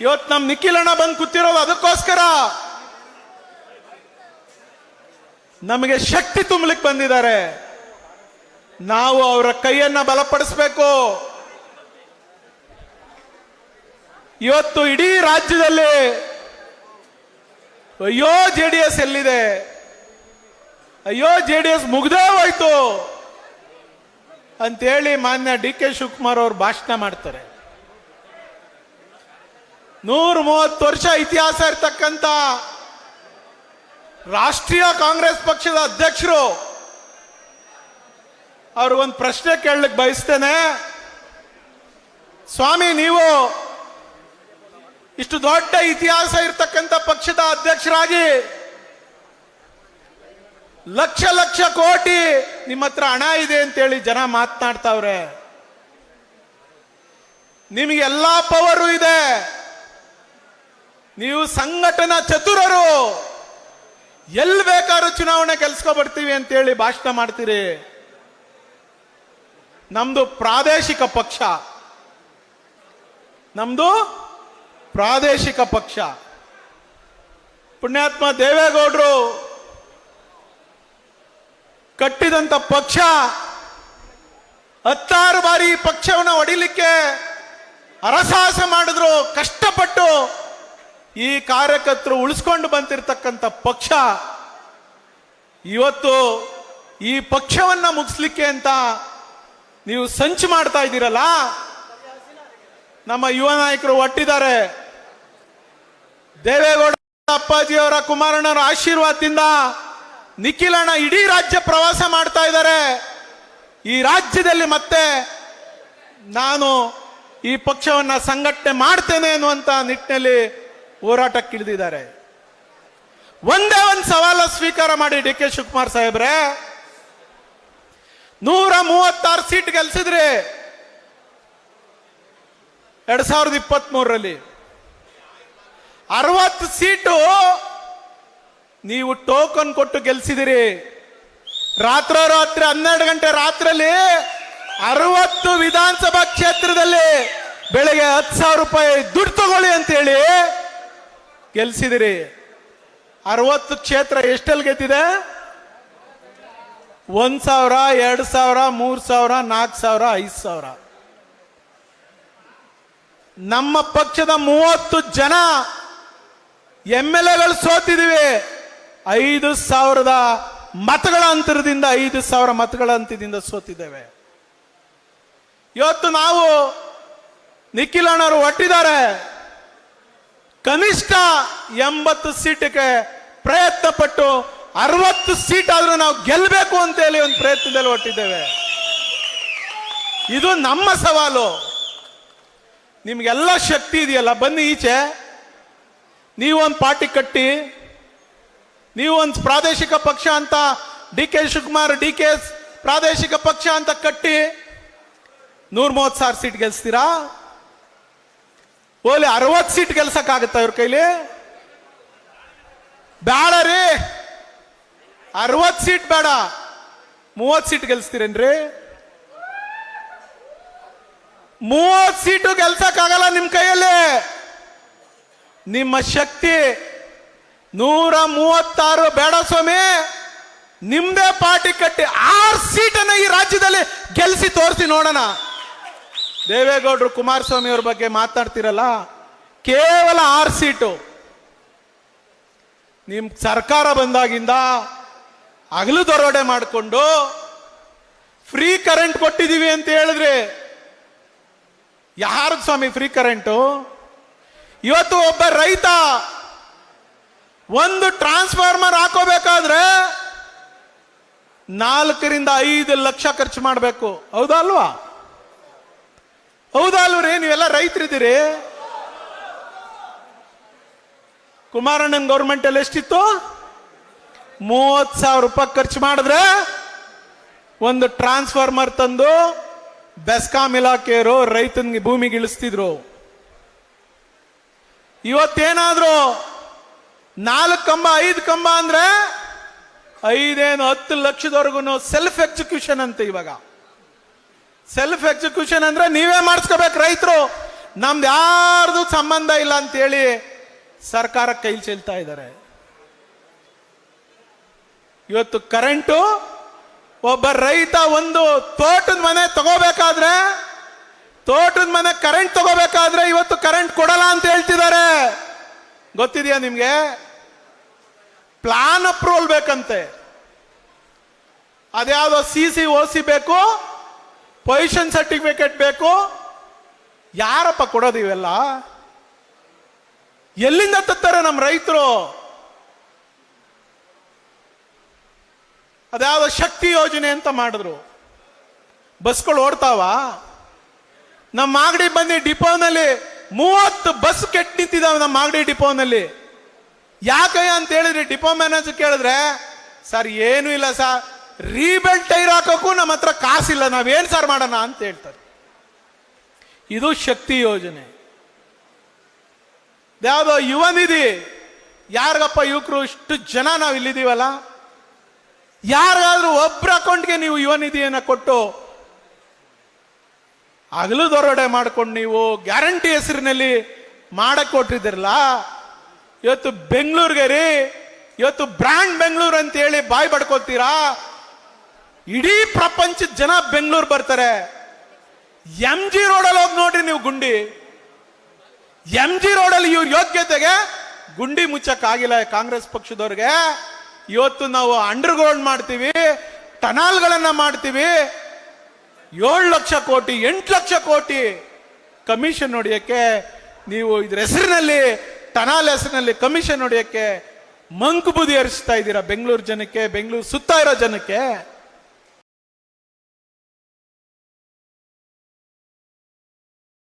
ಇವತ್ತು ನಮ್ ನಿಖಿಲಣ್ಣ ಬಂದು ಕೂತಿರೋದು ಅದಕ್ಕೋಸ್ಕರ. ನಮಗೆ ಶಕ್ತಿ ತುಂಬಲಿಕ್ಕೆ ಬಂದಿದ್ದಾರೆ. ನಾವು ಅವರ ಕೈಯನ್ನ ಬಲಪಡಿಸಬೇಕು. ಇವತ್ತು ಇಡೀ ರಾಜ್ಯದಲ್ಲಿ ಅಯ್ಯೋ ಜೆ ಡಿ ಎಸ್ ಎಲ್ಲಿದೆ? ಅಯ್ಯೋ ಜೆ ಡಿ ಎಸ್ ಮುಗ್ದೇ ಹೋಯ್ತು. ಅಂತೇಳಿ ಮಾನ್ಯ ಡಿ ಕೆ ಶಿವಕುಮಾರ್ ಅವರು ಭಾಷಣ ಮಾಡ್ತಾರೆ. ನೂರ ಮೂವತ್ತು ವರ್ಷ ಇತಿಹಾಸ ಇರ್ತಕ್ಕಂಥ ರಾಷ್ಟ್ರೀಯ ಕಾಂಗ್ರೆಸ್ ಪಕ್ಷದ ಅಧ್ಯಕ್ಷರು. ಅವ್ರಿಗೊಂದು ಪ್ರಶ್ನೆ ಕೇಳಲಿಕ್ಕೆ ಬಯಸ್ತೇನೆ. ಸ್ವಾಮಿ, ನೀವು ಇಷ್ಟು ದೊಡ್ಡ ಇತಿಹಾಸ ಇರ್ತಕ್ಕಂಥ ಪಕ್ಷದ ಅಧ್ಯಕ್ಷರಾಗಿ ಲಕ್ಷ ಲಕ್ಷ ಕೋಟಿ ನಿಮ್ಮ ಹತ್ರ ಹಣ ಇದೆ ಅಂತೇಳಿ ಜನ ಮಾತನಾಡ್ತಾವ್ರೆ. ನಿಮಗೆ ಎಲ್ಲಾ ಪವರು ಇದೆ. ನೀವು ಸಂಘಟನಾ ಚತುರರು. ಎಲ್ಲಿ ಬೇಕಾದ್ರೂ ಚುನಾವಣೆ ಗೆಲ್ಸ್ಕೊಬರ್ತೀವಿ ಅಂತೇಳಿ ಭಾಷಣ ಮಾಡ್ತೀರಿ. ನಮ್ದು ಪ್ರಾದೇಶಿಕ ಪಕ್ಷ. ನಮ್ದು ಪ್ರಾದೇಶಿಕ ಪಕ್ಷ. ಪುಣ್ಯಾತ್ಮ ದೇವೇಗೌಡರು ಕಟ್ಟಿದಂತ ಪಕ್ಷ ಹತ್ತಾರು ಬಾರಿ ಪಕ್ಷವನ್ನು ಹೊಡಿಲಿಕ್ಕೆ ಅರಸಾಹಸ ಮಾಡಿದ್ರು ಕಷ್ಟಪಟ್ಟು ಈ ಕಾರ್ಯಕರ್ತರು ಉಳಿಸ್ಕೊಂಡು ಬಂತಿರ್ತಕ್ಕಂಥ ಪಕ್ಷ ಇವತ್ತು ಈ ಪಕ್ಷವನ್ನ ಮುಗಿಸ್ಲಿಕ್ಕೆ ಅಂತ ನೀವು ಸಂಚು ಮಾಡ್ತಾ ಇದ್ದೀರಲ್ಲ? ನಮ್ಮ ಯುವ ನಾಯಕರು ಒಟ್ಟಿದ್ದಾರೆ ದೇವೇಗೌಡ ಅಪ್ಪಾಜಿಯವರ ಕುಮಾರಣ್ಣವರ ಆಶೀರ್ವಾದದಿಂದ ನಿಖಿಲಣ್ಣ ಇಡೀ ರಾಜ್ಯ ಪ್ರವಾಸ ಮಾಡ್ತಾ ಇದ್ದಾರೆ. ಈ ರಾಜ್ಯದಲ್ಲಿ ಮತ್ತೆ ನಾನು ಈ ಪಕ್ಷವನ್ನ ಸಂಘಟನೆ ಮಾಡ್ತೇನೆ ಅನ್ನುವಂತ ನಿಟ್ಟಿನಲ್ಲಿ ಹೋರಾಟಕ್ಕಿಳಿದಿದ್ದಾರೆ. ಒಂದೇ ಒಂದು ಸವಾಲ ಸ್ವೀಕಾರ ಮಾಡಿ ಡಿ ಕೆ ಶಿವಕುಮಾರ್ ಸಾಹೇಬ್ರೆ. ನೂರ ಮೂವತ್ತಾರು ಸೀಟ್ ಗೆಲ್ಸಿದ್ರಿ ಎರಡ್ ಸಾವಿರದ ಇಪ್ಪತ್ತ್ ಮೂರರಲ್ಲಿ ಅರವತ್ತು ಸೀಟು ನೀವು ಟೋಕನ್ ಕೊಟ್ಟು ಗೆಲ್ಸಿದಿರಿ. ರಾತ್ರೋರಾತ್ರಿ ಹನ್ನೆರಡು ಗಂಟೆ ರಾತ್ರಿಯಲ್ಲಿ ಅರವತ್ತು ವಿಧಾನಸಭಾ ಕ್ಷೇತ್ರದಲ್ಲಿ ಬೆಳಗ್ಗೆ ಹತ್ತು ಸಾವಿರ ರೂಪಾಯಿ ದುಡ್ಡು ತಗೊಳ್ಳಿ ಅಂತೇಳಿ ಗೆಲ್ಸಿದಿರಿ. ಅರವತ್ತು ಕ್ಷೇತ್ರ ಎಷ್ಟಲ್ಲಿ ಗೆದ್ದಿದೆ? ಒಂದು ಸಾವಿರ, ಎರಡು ಸಾವಿರ, ಮೂರು ಸಾವಿರ ನಾಲ್ಕು ಸಾವಿರ, ಐದು ಸಾವಿರ. ನಮ್ಮ ಪಕ್ಷದ ಮೂವತ್ತು ಜನ ಎಂ ಎಲ್ ಎಗಳು ಸೋತಿದ್ದೀವಿ ಐದು ಸಾವಿರದ ಮತಗಳ ಅಂತರದಿಂದ ಐದು ಸಾವಿರ ಮತಗಳ ಅಂತರದಿಂದ ಸೋತಿದ್ದೇವೆ. ಇವತ್ತು ನಾವು ನಿಖಿಲ್ ಅಣ್ಣವರು ಒಟ್ಟಿದ್ದಾರೆ. ಕನಿಷ್ಠ ಎಂಬತ್ತು ಸೀಟಿಗೆ ಪ್ರಯತ್ನ ಪಟ್ಟು ಅರವತ್ತು ಸೀಟ್ ಆದರೂ ನಾವು ಗೆಲ್ಲಬೇಕು ಅಂತ ಹೇಳಿ ಒಂದು ಪ್ರಯತ್ನದಲ್ಲಿ ಹೊಟ್ಟಿದ್ದೇವೆ ಇದು ನಮ್ಮ ಸವಾಲು. ನಿಮಗೆಲ್ಲ ಶಕ್ತಿ ಇದೆಯಲ್ಲ, ಬನ್ನಿ ಈಚೆ. ನೀವೊಂದು ಪಾರ್ಟಿ ಕಟ್ಟಿ, ನೀವೊಂದು ಪ್ರಾದೇಶಿಕ ಪಕ್ಷ ಅಂತ D K Shivakumar, D K ಪ್ರಾದೇಶಿಕ ಪಕ್ಷ ಅಂತ ಕಟ್ಟಿ ನೂರ ಮೂವತ್ತು ಸಾವಿರ ಸೀಟ್ ಗೆಲ್ಸ್ತೀರಾ? ಓಲಿ ಅರವತ್ತು ಸೀಟ್ ಗೆಲ್ಸಕ್ಕಾಗತ್ತ ಇವ್ರ ಕೈಲಿ? ಬೇಡ ರೀ. ಅರವತ್ತು ಸೀಟ್ ಬೇಡ. ಮೂವತ್ತು ಸೀಟ್ ಗೆಲ್ಸ್ತೀರೇನ್ರಿ? ಮೂವತ್ತು ಸೀಟು ಗೆಲ್ಸಕ್ಕಾಗಲ್ಲ ನಿಮ್ ಕೈಯಲ್ಲಿ. ನಿಮ್ಮ ಶಕ್ತಿ ನೂರ ಮೂವತ್ತಾರು ಬೇಡ ಸ್ವಾಮಿ. ನಿಮ್ದೇ ಪಾರ್ಟಿ ಕಟ್ಟಿ ಆರು ಸೀಟನ್ನ ಈ ರಾಜ್ಯದಲ್ಲಿ ಗೆಲ್ಸಿ ತೋರಿಸಿ ನೋಡೋಣ. ದೇವೇಗೌಡರು ಕುಮಾರಸ್ವಾಮಿ ಅವ್ರ ಬಗ್ಗೆ ಮಾತಾಡ್ತಿರಲ್ಲ, ಕೇವಲ ಆರು ಸೀಟು. ನಿಮ್ ಸರ್ಕಾರ ಬಂದಾಗಿಂದ ಹಗಲು ದರೋಡೆ ಮಾಡಿಕೊಂಡು ಫ್ರೀ ಕರೆಂಟ್ ಕೊಟ್ಟಿದ್ದೀವಿ ಅಂತ ಹೇಳಿದ್ರಿ, ಯಾರು ಸ್ವಾಮಿ ಫ್ರೀ ಕರೆಂಟು? ಇವತ್ತು ಒಬ್ಬ ರೈತ ಒಂದು ಟ್ರಾನ್ಸ್ಫಾರ್ಮರ್ ಹಾಕೋಬೇಕಾದ್ರೆ ನಾಲ್ಕರಿಂದ ಐದು ಲಕ್ಷ ಖರ್ಚು ಮಾಡಬೇಕು. ಹೌದಾ ಅಲ್ವಾ? ಹೌದಾ ಅಲ್ವ್ರಿ ನೀವೆಲ್ಲ ರೈತರಿದ್ದೀರಿ? ಕುಮಾರಣ್ಣನ ಗೌರ್ಮೆಂಟ್ ಅಲ್ಲಿ ಎಷ್ಟಿತ್ತು? ಮೂವತ್ ಸಾವಿರ ರೂಪಾಯಿ ಖರ್ಚು ಮಾಡಿದ್ರೆ ಒಂದು ಟ್ರಾನ್ಸ್ಫಾರ್ಮರ್ ತಂದು ಬೆಸ್ಕಾಂ ಇಲಾಖೆಯವರು ರೈತನಿಗೆ ಭೂಮಿಗೆ ಇಳಿಸ್ತಿದ್ರು. ಇವತ್ತೇನಾದ್ರು ನಾಲ್ಕು ಕಂಬ, ಐದು ಕಂಬ ಅಂದ್ರೆ ಐದೇನು ಹತ್ತು ಲಕ್ಷದವರೆಗೂ ಸೆಲ್ಫ್ ಎಕ್ಸಿಕ್ಯೂಷನ್ ಅಂತ ಇವಾಗ. ಸೆಲ್ಫ್ ಎಕ್ಸಿಕ್ಯೂಷನ್ ಅಂದ್ರೆ ನೀವೇ ಮಾಡಿಸ್ಕೋಬೇಕು ರೈತರು. ನಮ್ದು ಯಾರ್ದು ಸಂಬಂಧ ಇಲ್ಲ ಅಂತೇಳಿ ಸರ್ಕಾರ ಕೈಲಿ ಚೆಲ್ತಾ ಇದ್ದಾರೆ ಇವತ್ತು ಕರೆಂಟು, ಒಬ್ಬ ರೈತ ಒಂದು ತೋಟದ ಮನೆ ತಗೋಬೇಕಾದ್ರೆ, ತೋಟದ ಮನೆ ಕರೆಂಟ್ ತಗೋಬೇಕಾದ್ರೆ ಇವತ್ತು ಕರೆಂಟ್ ಕೊಡಲ್ಲ ಅಂತ ಹೇಳ್ತಿದ್ದಾರೆ ಗೊತ್ತಿದೆಯಾ ನಿಮ್ಗೆ? ಪ್ಲಾನ್ ಅಪ್ರೂವಲ್ ಬೇಕಂತೆ. ಅದ್ಯಾವುದೋ ಸಿ ಸಿ ಓ ಸಿ ಬೇಕು ಪೊಸಿಷನ್ ಸರ್ಟಿಫಿಕೇಟ್ ಬೇಕು? ಯಾರಪ್ಪ ಕೊಡೋದು ಇವೆಲ್ಲ? ಎಲ್ಲಿಂದ ತತ್ತಾರೆ ನಮ್ಮ ರೈತರು? ಅದ್ಯಾವ ಶಕ್ತಿ ಯೋಜನೆ ಅಂತ ಮಾಡಿದ್ರು. ಬಸ್ಗಳು ಓಡ್ತಾವ? ನಮ್ಮ ಮಾಗಡಿ ಬಂದು ಡಿಪೋನಲ್ಲಿ ಮೂವತ್ತು ಬಸ್ ಕೆಟ್ಟ ನಿಂತಿದ್ದಾವೆ ನಮ್ಮ ಮಾಗಡಿ ಡಿಪೋನಲ್ಲಿ. ಯಾಕಯ್ಯ ಅಂತ ಹೇಳಿದ್ರಿ ಡಿಪೋ ಮ್ಯಾನೇಜರ್ ಕೇಳಿದ್ರೆ, ಸರ್, ಏನು ಇಲ್ಲ ಸರ್. ರೀಬೆಲ್ಟ್ ಟೈರ್ ಹಾಕೋಕ್ಕೂ ನಮ್ಮ ಹತ್ರ ಕಾಸಿಲ್ಲ, ನಾವೇನು ಸರ್ ಮಾಡೋಣ ಅಂತ ಹೇಳ್ತಾರೆ. ಇದು ಶಕ್ತಿ ಯೋಜನೆ. ಯಾವುದೋ ಯುವ ನಿಧಿ, ಯಾರಿಗಪ್ಪ ಯುವಕರು ಇಷ್ಟು ಜನ ನಾವು ಇಲ್ಲಿದ್ದೀವಲ್ಲ? ಯಾರಿಗಾದ್ರೂ ಒಬ್ಬರ ಅಕೌಂಟ್ಗೆ ನೀವು ಯುವ ನಿಧಿಯನ್ನು ಕೊಟ್ಟು ಹಗಲು ದೊರಡೆ ಮಾಡ್ಕೊಂಡು ನೀವು ಗ್ಯಾರಂಟಿ ಹೆಸರಿನಲ್ಲಿ ಮಾಡಕ್ಕೆ ಕೊಟ್ಟಿದ್ದಿರಲ್ಲ? ಇವತ್ತು ಬೆಂಗಳೂರಿಗೆ ರೀ, ಇವತ್ತು ಬ್ರ್ಯಾಂಡ್ ಬೆಂಗಳೂರು ಅಂತ ಹೇಳಿ ಬಾಯ್ ಬಡ್ಕೋತೀರಾ ಇಡೀ ಪ್ರಪಂಚದ ಜನ ಬೆಂಗಳೂರು ಬರ್ತಾರೆ. ಎಂ ಜಿ ರೋಡಲ್ಲಿ ಹೋಗಿ ನೋಡ್ರಿ ನೀವು ಗುಂಡಿ. ಎಂ ಜಿ ರೋಡಲ್ಲಿ ಇವ್ರ ಯೋಗ್ಯತೆಗೆ ಗುಂಡಿ ಮುಚ್ಚಕ್ ಆಗಿಲ್ಲ ಕಾಂಗ್ರೆಸ್ ಪಕ್ಷದವ್ರಿಗೆ. ಇವತ್ತು ನಾವು ಅಂಡರ್ಗ್ರೌಂಡ್ ಮಾಡ್ತೀವಿ, ಟನಾಲ್ಗಳನ್ನ ಮಾಡ್ತೀವಿ. ಏಳು ಲಕ್ಷ ಕೋಟಿ, ಎಂಟು ಲಕ್ಷ ಕೋಟಿ ಕಮಿಷನ್ ನೋಡಿಯಕ್ಕೆ ನೀವು ಇದ್ರ ಹೆಸರಿನಲ್ಲಿ, ಟನಾಲ್ ಹೆಸರಿನಲ್ಲಿ ಕಮಿಷನ್ ನೋಡಿಯಕ್ಕೆ ಮಂಕು ಬುದಿ ಹರಿಸ್ತಾ ಇದ್ದೀರಾ ಬೆಂಗಳೂರು ಜನಕ್ಕೆ, ಬೆಂಗಳೂರು ಸುತ್ತ ಇರೋ ಜನಕ್ಕೆ.